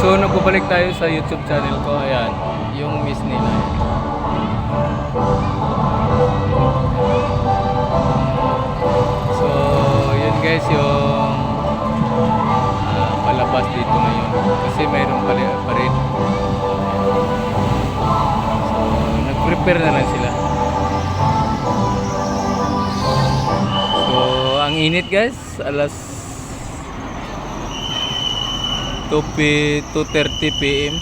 So, nagbabalik tayo sa YouTube channel ko. Ayan, yung miss nila. So, yun guys, yung ah, palabas dito ngayon. Kasi mayroon pa, rin- pa rin. So, nag-prepare na lang sila. So, ang init guys, alas 2 p 2:30 PM.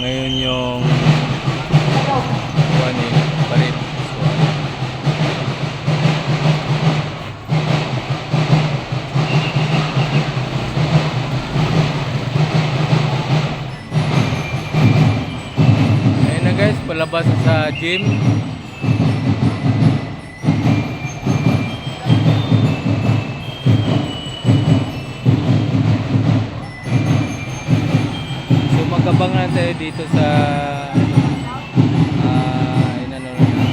Ngayon yung kuwan eh, parit. So, Ayun na guys, palabas sa gym. So magkabang na tayo dito sa ah inano na dito.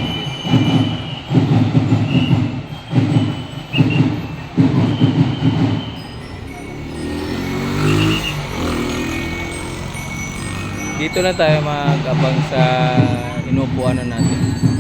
Dito na tayo magkabang sa inupuan na natin.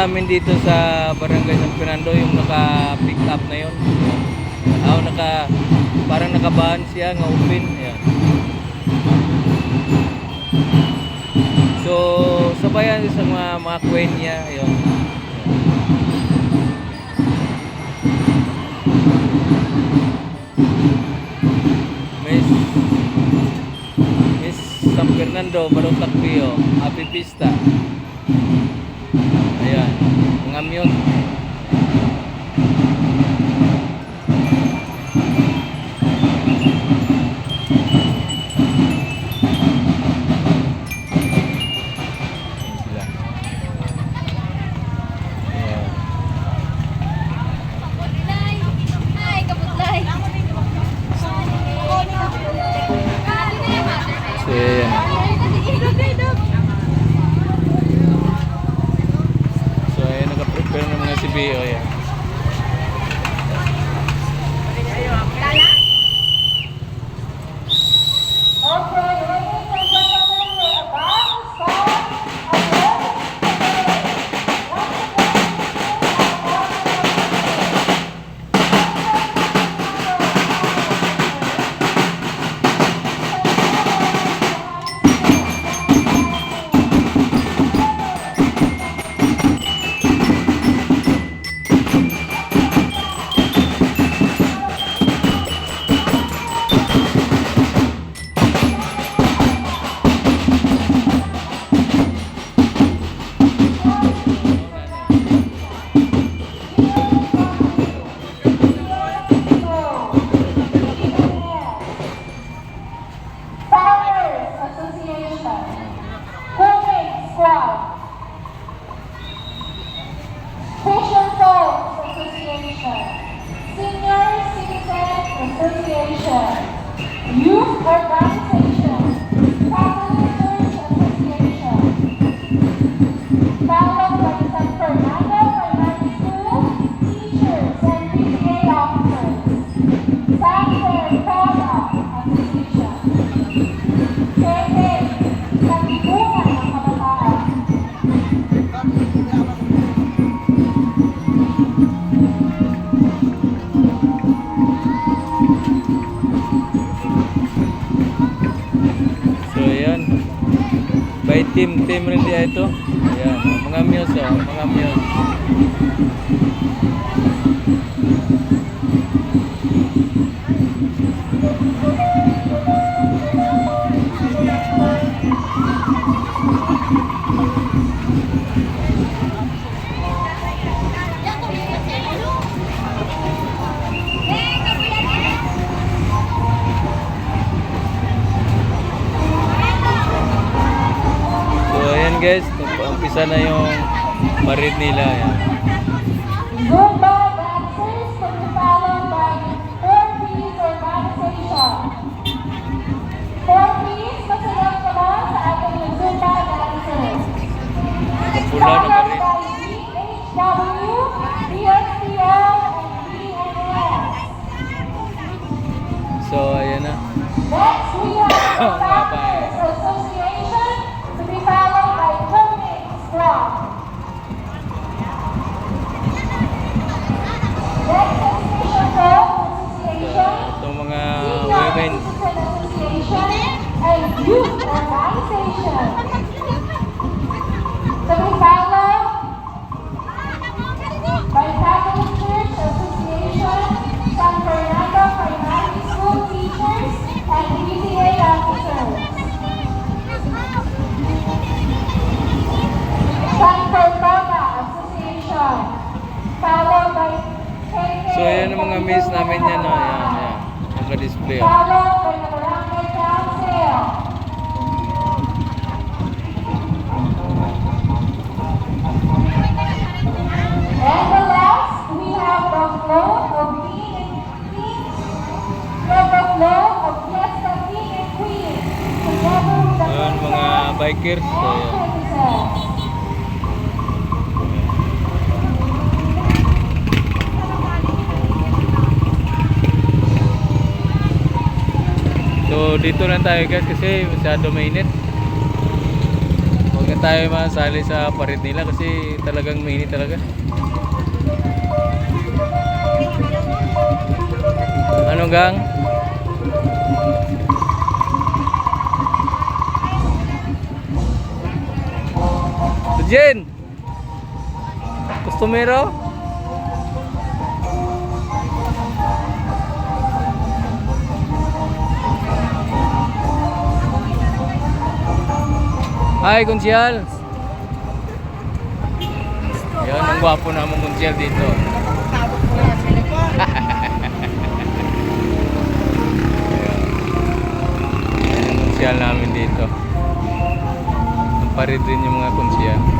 Namin dito sa Barangay San Fernando yung naka-pick up na yun. Ah, naka parang nakabahan siya nga open. Ayan. So, sabayan sa mga mga kwen niya, yun. Miss Miss San Fernando, Barotac Pio, Happy Pista. Mga mute. Team team rin dia ito. Ayan, mga muse oh, mga muse. Ayan guys, umpisa na yung parid nila. Ayan. Zumba dancers will be followed by four piece organization. Four piece, masalang naman sa ating Zumba dancers. Pula na by DHW, DSTO, and DNS. So ayan na. Next, we have the Nga ba eh. Factors Association to be followed by Swimming Squad. Next association So, association, itong mga Association, and Youth Organization. To be followed by Catholic Church Association, San Fernando Primary School Teachers, and PTA officers. San Fernando Association, followed by KK. So ayan ang mga miss namin yan. Oh. Ayan, the Ayan mga bikers. So, ayan. Dito lang tayo guys kasi masyado mainit. Huwag na tayo masali sa parid nila kasi talagang mainit talaga. Anong gang? Jen! Kustumero? Hi, Kunsyal! Yan, ang gwapo naman Kunsyal dito. Yan ang Kunsyal namin dito. Parid rin yung mga Kunsyal.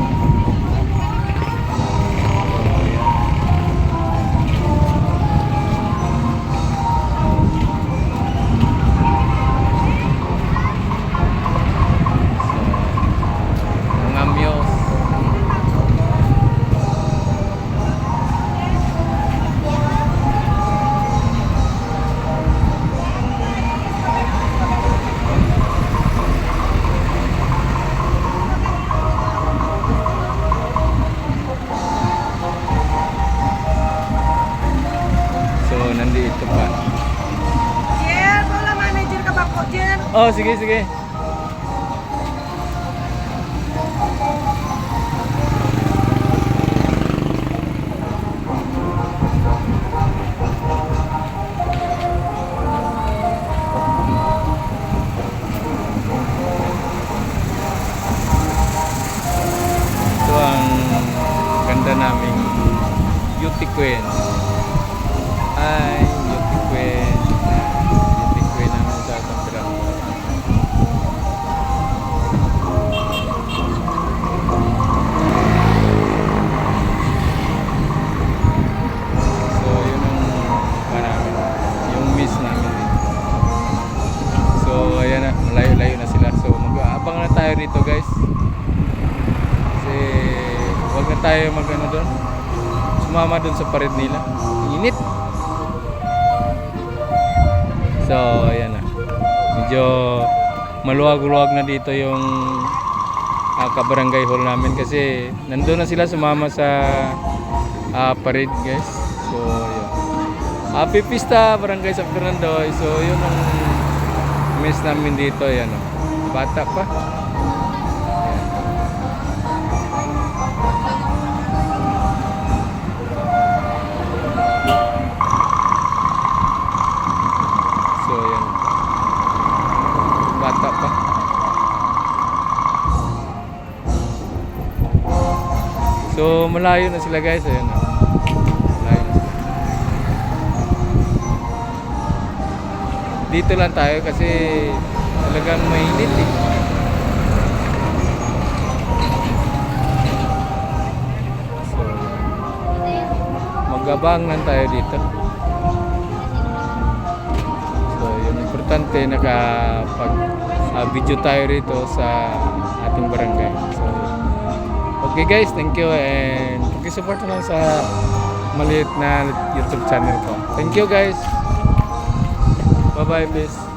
Nandito pa. Jen, wala manager ka ba po, Jen? Oh, sige, sige. Ito ang ganda naming beauty queen. Sumama doon sa pared nila. Init. So, ayan na. Medyo maluwag-luwag na dito yung uh, kabarangay hall namin kasi nandun na sila sumama sa ah, parade guys. So, yun. Happy Pista, Barangay San Fernando. So, yun ang miss namin dito. Yan, oh. Bata pa. Malayo na sila guys. Ayun na. Malayo na sila. Dito lang tayo kasi talagang mainit eh. So, magabang lang tayo dito. So, yung importante nakapag ah, video tayo rito sa ating barangay. So, okay guys, thank you and pakisupport na lang sa maliit na YouTube channel ko. Thank you guys. Bye-bye, peace.